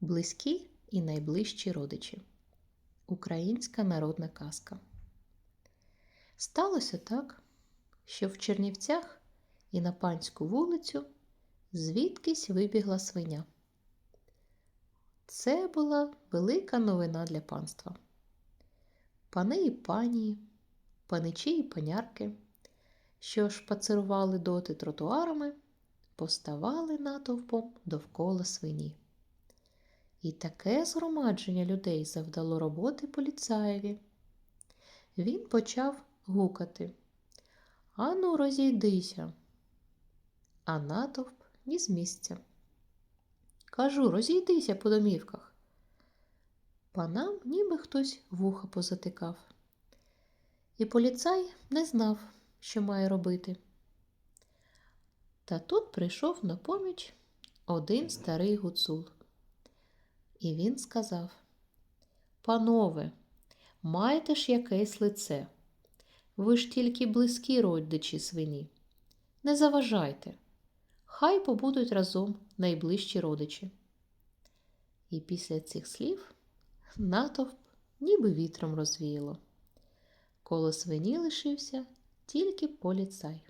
Близькі і найближчі родичі. Українська народна казка. Сталося так, що в Чернівцях і на панську вулицю звідкись вибігла свиня. Це була велика новина для панства. Пани і пані, паничі і панярки, що шпацирували доти тротуарами, поставали натовпом довкола свині. І таке згромадження людей завдало роботи поліцаєві. Він почав гукати Ану, розійдися. А натовп ні з місця. Кажу, розійдися по домівках. Панам ніби хтось вуха позатикав. І поліцай не знав, що має робити. Та тут прийшов на поміч один старий гуцул. І він сказав Панове, маєте ж якесь лице. Ви ж тільки близькі родичі свині. Не заважайте, хай побудуть разом найближчі родичі. І після цих слів натовп ніби вітром розвіяло. Коло свині лишився тільки поліцай.